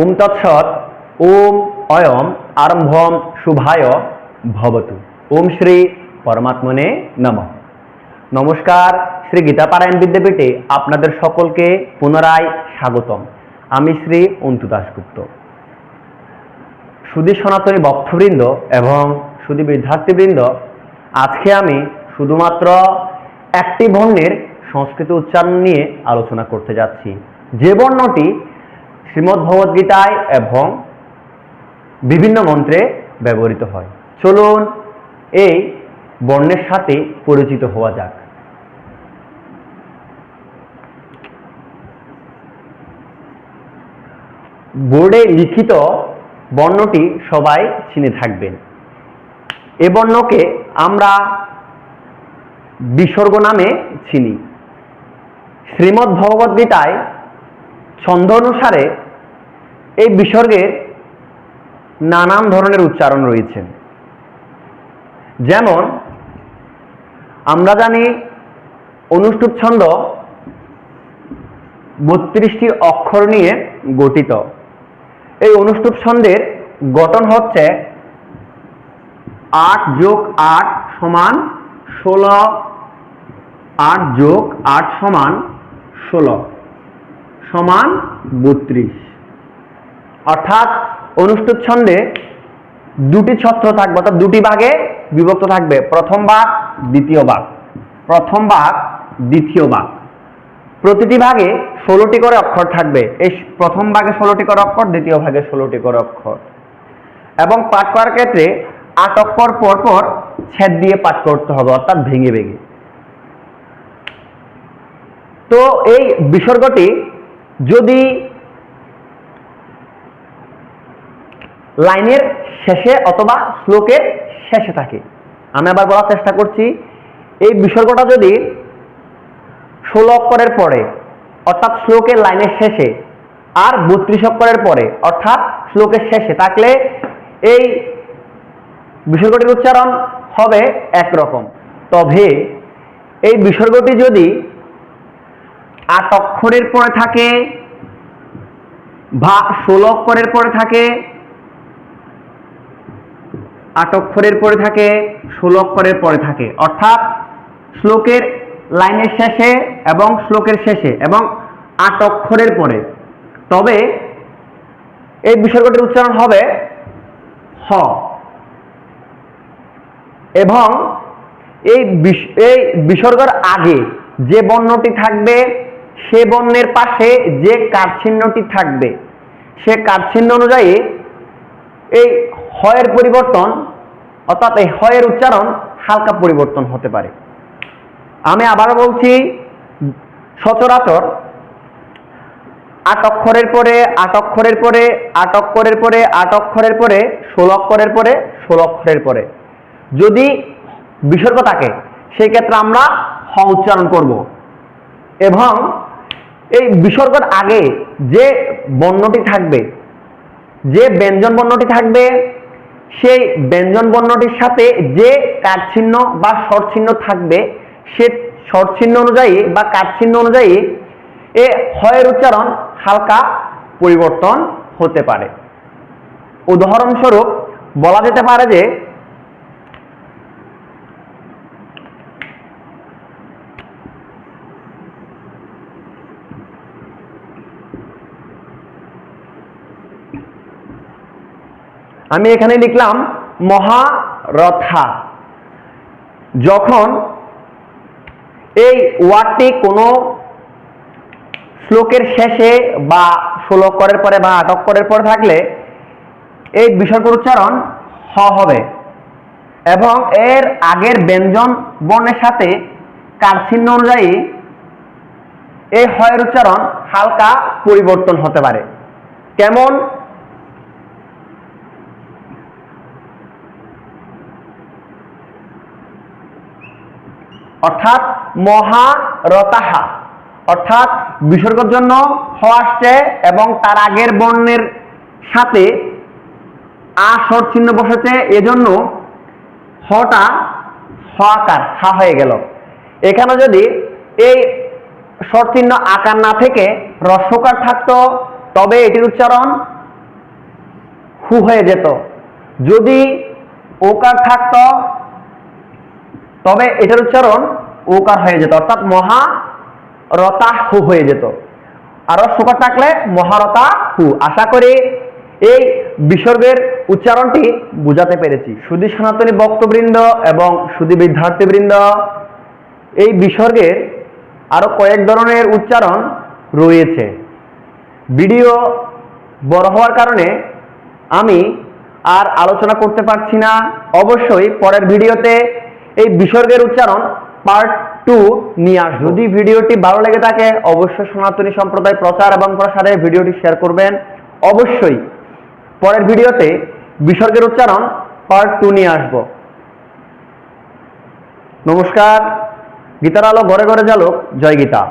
ওম তৎসৎ ওম অয়ম আরম্ভম শুভায় ভবতু। ওম শ্রী পরমাত্মনে নমঃ। নমস্কার, শ্রী গীতাপারায়ণ বিদ্যাপীঠে আপনাদের সকলকে পুনরায় স্বাগতম। আমি শ্রী অন্তু দাশগুপ্ত। সুদী সনাতনী ভক্তবৃন্দ এবং সুদী বিদ্যার্থীবৃন্দ, আজকে আমি শুধুমাত্র একটি বর্ণের সংস্কৃত উচ্চারণ নিয়ে আলোচনা করতে যাচ্ছি। যে বর্ণটি শ্রীমদ্ ভগবদ্গীতায় এবং বিভিন্ন মন্ত্রে ব্যবহৃত হয়। চলুন এই বর্ণের সাথে পরিচিত হওয়া যাক। বোর্ডে লিখিত বর্ণটি সবাই চিনে থাকবেন। এ বর্ণকে আমরা বিসর্গ নামে চিনি। শ্রীমদ্ ভগবদ্গীতায় ছন্দ অনুসারে এই বিসর্গের নানান ধরনের উচ্চারণ রয়েছে। যেমন, আমরা জানি অনুষ্ঠুপ ছন্দ বত্রিশটি অক্ষর নিয়ে গঠিত। এই অনুষ্ঠুপ ছন্দের গঠন হচ্ছে আট যোগ আট সমান ষোলো। আট যোগ আট সমান ষোলো সমান বত্রিশ। অর্থাৎ অনুষ্ঠুপ ছন্দে দুটি ছত্র থাকবে, অর্থাৎ দুটি ভাগে বিভক্ত থাকবে। প্রথম ভাগ, দ্বিতীয় ভাগ। প্রথম ভাগ, দ্বিতীয় ভাগ। প্রতিটি ভাগে ষোলোটি করে অক্ষর থাকবে। এই প্রথম ভাগে ষোলোটি করে অক্ষর, দ্বিতীয় ভাগে ষোলোটি করে অক্ষর। এবং পাঠ করার ক্ষেত্রে আট অক্ষর পর পর ছেদ দিয়ে পাঠ করতে হবে, অর্থাৎ ভেঙে ভেঙে। তো এই বিসর্গটি যদি লাইনের শেষে অথবা শ্লোকের শেষে থাকে। আমি আবার বলার চেষ্টা করছি, এই বিসর্গটা যদি ষোলো অক্ষরের পরে, অর্থাৎ শ্লোকের লাইনের শেষে, আর বত্রিশ অক্ষরের পরে, অর্থাৎ শ্লোকের শেষে থাকলে এই বিসর্গটির উচ্চারণ হবে একরকম। তবে এই বিসর্গটি যদি আট অক্ষরের পরে থাকে বা ষোলো অক্ষরের পরে থাকে আট অক্ষরের পরে থাকে, ষোলো পরে থাকে। অর্থাৎ শ্লোকের লাইনের শেষে এবং শ্লোকের শেষে এবং আট অক্ষরের পরে। তবে এই বিসর্গটির উচ্চারণ হবে হ। এবং এই এই বিসর্গের আগে যে বর্ণটি থাকবে, সে বর্ণের পাশে যে কারচিহ্নটি থাকবে, সে কারচিহ্ন অনুযায়ী এই হয়ের পরিবর্তন, অর্থাৎ এই হয়ের উচ্চারণ হালকা পরিবর্তন হতে পারে। আমি আবারও বলছি, সচরাচর আট অক্ষরের পরে, আট অক্ষরের পরে, আট অক্ষরের পরে, আট অক্ষরের পরে, ষোলো অক্ষরের পরে, ষোলো অক্ষরের পরে। যদি বিসর্গ থাকে, সেই ক্ষেত্রে আমরা হ উচ্চারণ করব। এবং এই বিসর্গের আগে যে বর্ণটি থাকবে, যে ব্যঞ্জন বর্ণটি থাকবে সেই ব্যঞ্জন বর্ণটির সাথে যে কাঠচিহ্ন বা স্বরচিহ্ন থাকবে, সে স্বরচিহ্ন অনুযায়ী বা কাঠচিহ্ন অনুযায়ী এ হয়ের উচ্চারণ হালকা পরিবর্তন হতে পারে। উদাহরণস্বরূপ বলা যেতে পারে যে আমি এখানে লিখলাম মহারথা। যখন এই ওয়ার্ডটি কোনো শ্লোকের শেষে বা ষোলো অক্ষরের পরে বা আট অক্ষরের পরে থাকলে এই বিসর্গের উচ্চারণ হ হবে এবং এর আগের ব্যঞ্জন বর্ণের সাথে কারচিহ্ন অনুযায়ী এই হয়ের উচ্চারণ হালকা পরিবর্তন হতে পারে। কেমন? অর্থাৎ মহারতাহা। অর্থাৎ বিসর্গের জন্য হ আসছে এবং তার আগের বর্ণের সাথে আ স্বর চিহ্ন বসেছে, এজন্য হটা হ আকার হা হয়ে গেল। এখানে যদি এই স্বর চিহ্ন আকার না থেকে রস্যকার থাকতো, তবে এটির উচ্চারণ হু হয়ে যেত। যদি ওকার থাকতো তবে এটার উচ্চারণ ওকার হয়ে যেত, অর্থাৎ মহা রতা হু হয়ে যেত। আর সুকার থাকলে মহারতা হু আশা করি এই বিসর্গের উচ্চারণটি বুঝাতে পেরেছি। সুদী সনাতনী বক্তবৃন্দ এবং সুদী বিদ্যার্থীবৃন্দ, এই বিসর্গের আরও কয়েক ধরনের উচ্চারণ রয়েছে। ভিডিও বড় হওয়ার কারণে আমি আর আলোচনা করতে পারছি না। অবশ্যই পরের ভিডিওতে এই বিসর্গের উচ্চারণ পার্ট টু নিয়ে আস যদি ভিডিওটি ভালো লেগে থাকে, অবশ্যই সনাতনী সম্প্রদায় প্রচার এবং প্রসারে ভিডিওটি শেয়ার করবেন। অবশ্যই পরের ভিডিওতে বিসর্গের উচ্চারণ পার্ট টু নিয়ে আসব। নমস্কার, গীতার আলো ঘরে ঘরে জালুক জয় গীতা।